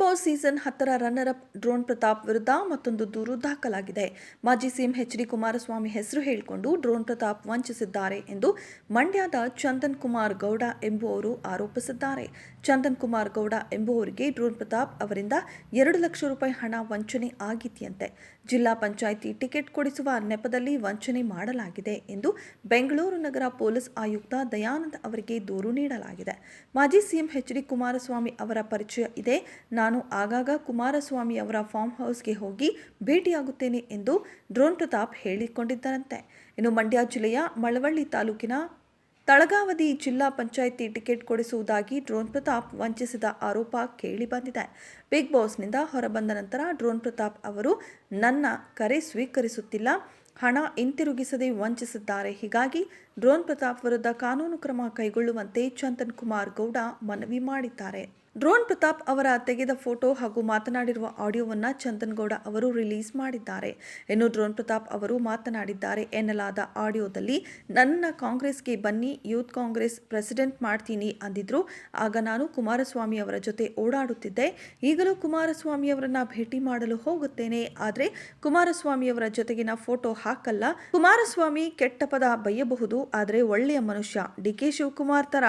Boss season ಹತ್ತರ runner up drone Pratap ವಿರುದ್ಧ ಮತ್ತೊಂದು ದೂರು ದಾಖಲಾಗಿದೆ. ಮಾಜಿ ಸಿಎಂ ಎಚ್ ಡಿ ಕುಮಾರಸ್ವಾಮಿ ಹೆಸರು ಹೇಳಿಕೊಂಡು ಡ್ರೋನ್ ಪ್ರತಾಪ್ ವಂಚಿಸಿದ್ದಾರೆ ಎಂದು ಮಂಡ್ಯದ ಚಂದನ್ ಕುಮಾರ್ ಗೌಡ ಎಂಬುವವರು ಆರೋಪಿಸಿದ್ದಾರೆ. ಚಂದನ್ ಕುಮಾರ್ ಗೌಡ ಎಂಬುವರಿಗೆ ಡ್ರೋನ್ ಪ್ರತಾಪ್ ಅವರಿಂದ ಎರಡು ಲಕ್ಷ ರೂಪಾಯಿ ಹಣ ವಂಚನೆ ಆಗಿದೆಯಂತೆ ಜಿಲ್ಲಾ ಪಂಚಾಯಿತಿ ಟಿಕೆಟ್ ಕೊಡಿಸುವ ನೆಪದಲ್ಲಿ ವಂಚನೆ ಮಾಡಲಾಗಿದೆ ಎಂದು ಬೆಂಗಳೂರು ನಗರ ಪೊಲೀಸ್ ಆಯುಕ್ತ ದಯಾನಂದ್ ಅವರಿಗೆ ದೂರು ನೀಡಲಾಗಿದೆ. ಮಾಜಿ ಸಿಎಂ ಎಚ್ ಡಿ ಕುಮಾರಸ್ವಾಮಿ ಅವರ ಪರಿಚಯ ಇದೆ. ನಾನು ಆಗಾಗ ಕುಮಾರಸ್ವಾಮಿ ಅವರ ಫಾರ್ಮ್ ಹೌಸ್ಗೆ ಹೋಗಿ ಭೇಟಿಯಾಗುತ್ತೇನೆ ಎಂದು ಡ್ರೋನ್ ಪ್ರತಾಪ್ ಹೇಳಿಕೊಂಡಿದ್ದರಂತೆ. ಇನ್ನು ಮಂಡ್ಯ ಜಿಲ್ಲೆಯ ಮಳವಳ್ಳಿ ತಾಲೂಕಿನ ತಳಗಾವದಿ ಜಿಲ್ಲಾ ಪಂಚಾಯಿತಿ ಟಿಕೆಟ್ ಕೊಡಿಸುವುದಾಗಿ ಡ್ರೋನ್ ಪ್ರತಾಪ್ ವಂಚಿಸಿದ ಆರೋಪ ಕೇಳಿಬಂದಿದೆ ಬಿಗ್ ಬಾಸ್ನಿಂದ ಹೊರಬಂದ ನಂತರ ಡ್ರೋನ್ ಪ್ರತಾಪ್ ಅವರು, ನನ್ನ ಕರೆ ಸ್ವೀಕರಿಸುತ್ತಿಲ್ಲ. ಹಣ ಹಿಂತಿರುಗಿಸದೆ ವಂಚಿಸಿದ್ದಾರೆ. ಹೀಗಾಗಿ ಡ್ರೋನ್ ಪ್ರತಾಪ್ ವಿರುದ್ಧ ಕಾನೂನು ಕ್ರಮ ಕೈಗೊಳ್ಳುವಂತೆ ಚಂದನ್ ಕುಮಾರ್ ಗೌಡ ಮನವಿ ಮಾಡಿದ್ದಾರೆ. ಡ್ರೋನ್ ಪ್ರತಾಪ್ ಅವರ ತೆಗೆದ ಫೋಟೋ ಹಾಗೂ ಮಾತನಾಡಿರುವ ಆಡಿಯೋವನ್ನ ಚಂದನ್ಗೌಡ ಅವರು ರಿಲೀಸ್ ಮಾಡಿದ್ದಾರೆ. ಇನ್ನು ಡ್ರೋನ್ ಪ್ರತಾಪ್ ಅವರು ಮಾತನಾಡಿದ್ದಾರೆ ಎನ್ನಲಾದ ಆಡಿಯೋದಲ್ಲಿ, ನನ್ನ ಕಾಂಗ್ರೆಸ್ಗೆ ಬನ್ನಿ, ಯೂತ್ ಕಾಂಗ್ರೆಸ್ ಪ್ರೆಸಿಡೆಂಟ್ ಮಾಡ್ತೀನಿ ಅಂದಿದ್ರು. ಆಗ ನಾನು ಕುಮಾರಸ್ವಾಮಿ ಅವರ ಜೊತೆ ಓಡಾಡುತ್ತಿದ್ದೆ. ಈಗಲೂ ಕುಮಾರಸ್ವಾಮಿ ಅವರನ್ನ ಭೇಟಿ ಮಾಡಲು ಹೋಗುತ್ತೇನೆ. ಆದರೆ ಕುಮಾರಸ್ವಾಮಿ ಅವರ ಜೊತೆಗಿನ ಫೋಟೋ ಹಾಕಲ್ಲ. ಕುಮಾರಸ್ವಾಮಿ ಕೆಟ್ಟ ಪದ ಬಯ್ಯಬಹುದು ಆದರೆ ಒಳ್ಳೆಯ ಮನುಷ್ಯ. ಡಿ ಕೆ ಶಿವಕುಮಾರ್ ತರ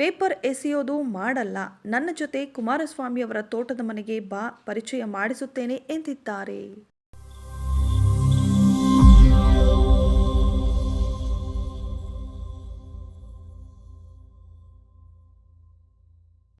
ಪೇಪರ್ ಎಸೆಯೋದು ಮಾಡಲ್ಲ. ನನ್ನ ಜೊತೆ ಕುಮಾರಸ್ವಾಮಿ ಅವರ ತೋಟದ ಮನೆಗೆ ಬಾ ಪರಿಚಯ ಮಾಡಿಸುತ್ತೇನೆ ಎಂದಿದ್ದಾರೆ.